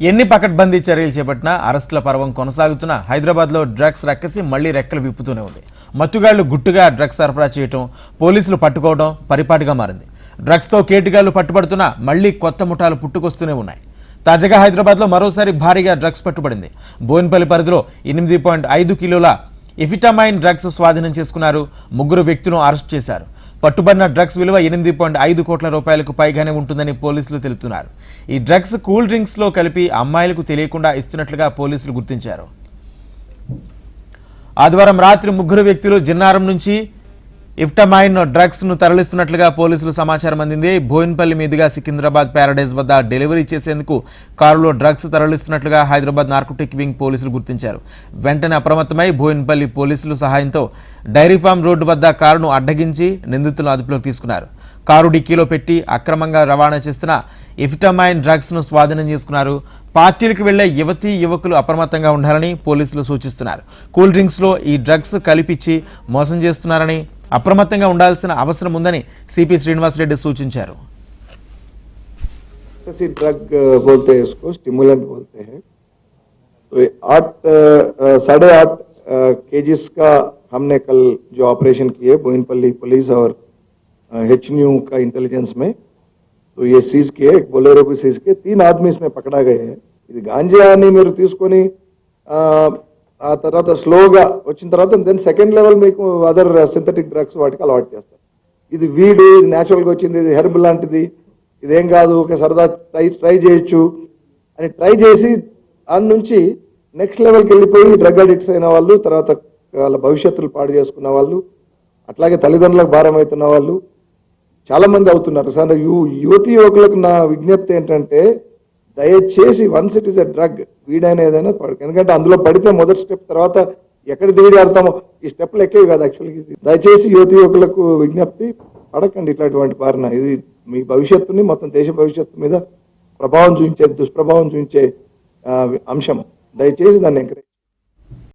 ఎన్ని పకడ్బందీ చర్యలు చేపట్టినా అరెస్టుల పర్వం కొనసాగుతున్న హైదరాబాద్లో డ్రగ్స్ రక్కసి మళ్ళీ రెక్కలు విప్పుతూనే ఉంది. మత్తుగాళ్ళు గుట్టుగా డ్రగ్స్ సరఫరా చేయటం పోలీసులు పట్టుకోవడం పరిపాటిగా మారింది. డ్రగ్స్తో కేటుగాళ్ళు పట్టుబడుతున్నా మళ్ళీ కొత్త ముఠాలు పుట్టుకొస్తూనే ఉన్నాయి. తాజాగా హైదరాబాద్లో మరోసారి భారీగా డ్రగ్స్ పట్టుబడింది. బోయిన్పల్లి పరిధిలో ఎనిమిది పాయింట్ ఐదు కిలోల ఎఫిటామైన్ డ్రగ్స్ స్వాధీనం చేసుకున్నారు ముగ్గురు వ్యక్తులను అరెస్ట్ చేశారు. పట్టుబడిన డ్రగ్స్ విలువ ఎనిమిది పాయింట్ ఐదు కోట్ల రూపాయలకు పైగానే ఉంటుందని పోలీసులు తెలుపుతున్నారు. ఈ డ్రగ్స్ కూల్ డ్రింక్స్లో కలిపి అమ్మాయిలకు తెలియకుండా ఇస్తున్నట్లుగా పోలీసులు గుర్తించారు. ఆదివారం రాత్రి ముగ్గురు వ్యక్తులు జిన్నారం నుంచి ఇఫ్టమైన్ డ్రగ్స్ను తరలిస్తున్నట్లుగా పోలీసులు సమాచారం అందింది. భోయిన్పల్లి మీదుగా సికింద్రాబాద్ ప్యారడైజ్ వద్ద డెలివరీ చేసేందుకు కారులో డ్రగ్స్ తరలిస్తున్నట్లుగా హైదరాబాద్ నార్కోటిక్ వింగ్ పోలీసులు గుర్తించారు. వెంటనే అప్రమత్తమై భోయిన్పల్లి పోలీసులు సహాయంతో డైరీ ఫామ్ రోడ్డు వద్ద కారును అడ్డగించి నిందితులను అదుపులోకి తీసుకున్నారు. కారు డిక్కీలో పెట్టి అక్రమంగా రవాణా చేస్తున్న ఎఫిటమైన్ డ్రగ్స్ను స్వాధీనం చేసుకున్నారు. పార్టీలకు వెళ్ళే యువతీ యువకులు అప్రమత్తంగా ఉండాలని పోలీసులు సూచిస్తున్నారు. కూల్ డ్రింక్స్లో ఈ డ్రగ్స్ కలిపిచ్చి మోసం చేస్తున్నారని అప్రమత్తంగా ఉండాల్సిన అవసరం ఉందని సిపి శ్రీనివాసరెడ్డి సూచించారు एक्सेसिव ड्रग बोलते हैं उसको स्टिमुलेंट बोलते हैं तो ये आठ अ, अ, साढ़े आठ केजीस का हमने कल जो ऑपरेशन किए बोइनपल्ली पुलिस और एच न्यू का इंटेलिजेंस में तो ये सीज किए एक बोलेरो भी सीज किए तीन आदमी इसमें पकड़ा गए हैं ఇది గాంజా అని మీరు తీసుకొని ఆ, తర్వాత స్లోగా వచ్చిన తర్వాత దెన్ సెకండ్ లెవెల్ మీకు అదర్ సింథటిక్ డ్రగ్స్ వాటికి అలవాటు చేస్తారు. ఇది వీడు ఇది న్యాచురల్గా వచ్చింది ఇది హెర్బ్ లాంటిది ఇదేం కాదు ఒక సరదా ట్రై ట్రై చేయొచ్చు అని ట్రై చేసి దాని నుంచి నెక్స్ట్ లెవెల్కి వెళ్ళిపోయి డ్రగ్ అడిక్ట్స్ అయిన వాళ్ళు తర్వాత వాళ్ళ భవిష్యత్తులు పాడు చేసుకున్న వాళ్ళు అట్లాగే తల్లిదండ్రులకు భారం అవుతున్న వాళ్ళు చాలామంది అవుతున్నారు. సార్ యు యువతి యువకులకు నా విజ్ఞప్తి ఏంటంటే దయచేసి once it is a drug. వీడైనా ఏదైనా ఎందుకంటే అందులో పడితే మొదటి స్టెప్ తర్వాత ఎక్కడ దిగి ఆడతామో ఈ స్టెప్లు ఎక్కేవి కాదు యాక్చువల్గా. దయచేసి యువతి యువకులకు విజ్ఞప్తి పడకండి ఇట్లాంటి పారిన ఇది మీ భవిష్యత్తుని మొత్తం దేశ భవిష్యత్తు మీద ప్రభావం చూపించే దుష్ప్రభావం చూపించే అంశం. దయచేసి దాన్ని ఎంకరేజ్